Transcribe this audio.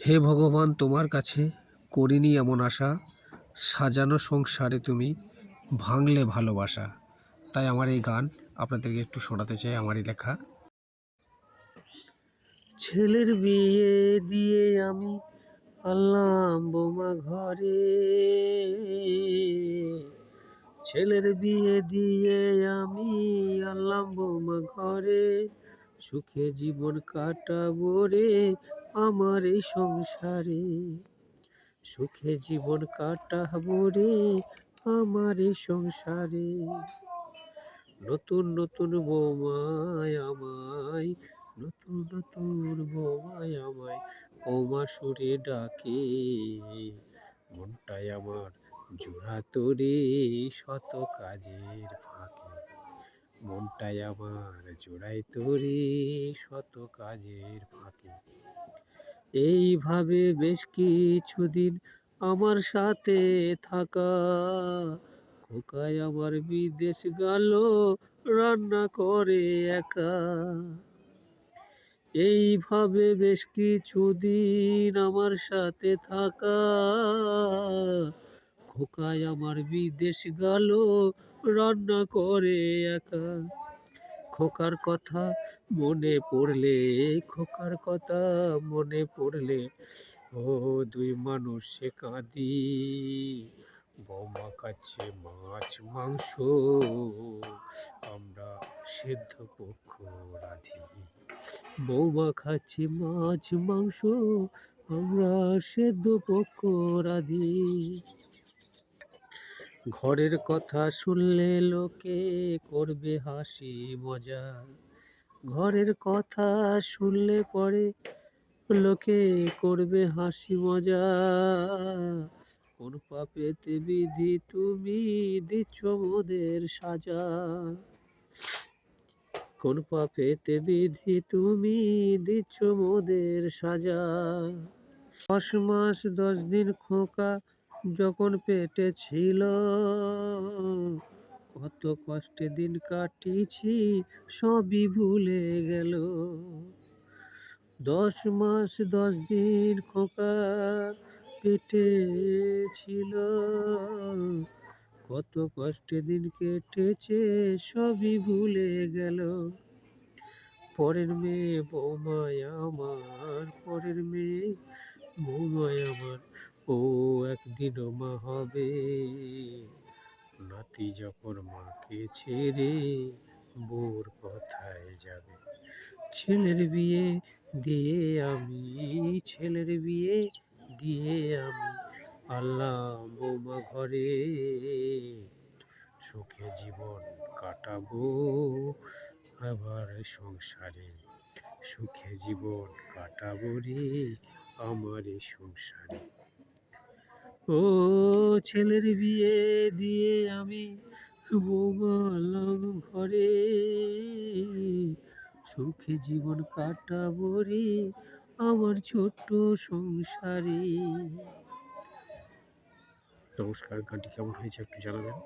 হে ভগবান, তোমার কাছে করিনি এমন আশা। সাজানো সংসারে তুমি ভাঙলে ভালোবাসা। তাই আমার এই গান আপনাদেরকে একটু শোনাতে চাই, আমারই লেখা। ছেলের বিয়ে দিয়ে আমি আল্লাম বোমা ঘরে। ছেলের বিয়ে দিয়ে আমি আল্লাম বোমা ঘরে। সুখে জীবন কাটাবো রে আমার এই সংসারে। সুখে জীবন কাটাবো রে আমার এই সংসারে। নতুন নতুন বোমায় আমায়, নতুন নতুন বোমায় আমায় ওমা সুরে ডাকে। মনটাই আমার জোড়া তোরে শত কাজের ফাঁকে। মনটাই আমার জোড়াই তোরে শত কাজের ফাঁকে। এইভাবে বেশ কিছুদিন আমার সাথে থাকা, খোকায় আমার বিদেশ গেল, রান্না করে একা। এইভাবে বেশ কিছুদিন আমার সাথে থাকা খোকায় আমার বিদেশ গেল, রান্না করে একা। খোকার কথা মনে পড়লে, খোকার কথা মনে পড়লে, ও দুই মানুষ কাঁদি। বৌমা খাচ্ছে মাছ, মাংস, আমরা সেদ্ধ পক্ষ রাধি। বৌমা খাচ্ছে মাছ, মাংস, আমরা সেদ্ধ পক্ষ রাধি। ঘরের কথা শুনলে লোকে করবে হাসি মজা। ঘরের কথা শুনলে পরে লোকে করবে হাসি মজা। কোন পাপেতে বিধি তুমি দিচ্ছ মোদের সাজা। কোন পাপেতে বিধি তুমি দিচ্ছ মোদের সাজা। দশ মাস, দশ দিন খোকা যখন পেটে ছিল, কত কষ্টে দিন কাটিয়েছি, সবই ভুলে গেল। দশ মাস, দশ দিন খোকা পেটে ছিল। কত কষ্টে দিন কেটেছে, সবই ভুলে গেল। পরের মেয়ে বৌমায় আমার, পরের মেয়ে বৌমায় আমার। ও একদিনও মা হবে। নাতি যখন মাকে ছেড়ে বোর কথায় যাবে, ছেলের বিয়ে দিয়ে আমি, ছেলের বিয়ে দিয়ে আমি আল্লাহ বৌমা ঘরে। সুখে জীবন কাটাবো আবার সংসারে, সুখে জীবন কাটাবো রে আমার সংসারে। ও ছেলের বিয়ে দিয়ে আমি বৌমালাম ঘরে। সুখে জীবন কাটাবো রে আমার ছোট্ট সংসারে। নমস্কার, গানটি কেমন হয়েছে একটু জানাবেন।